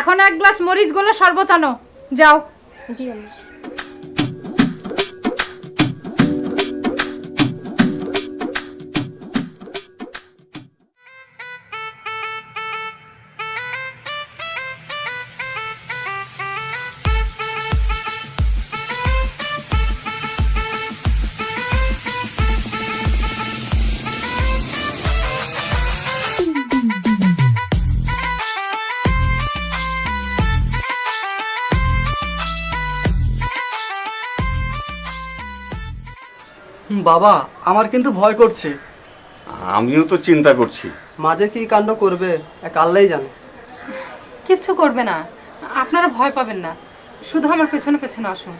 এখন এক গ্লাস মরিচ গোলা শরবত আনো। যাও। জি আম্মা বাবা আমার কিন্তু ভয় করছে। আমিও তো চিন্তা করছি। মাঝে কি কাণ্ড করবে এক আল্লাহই জানে। কিচ্ছু করবে না। আপনারা ভয় পাবেন না। শুধু আমার পেছনে পেছনে আসুন।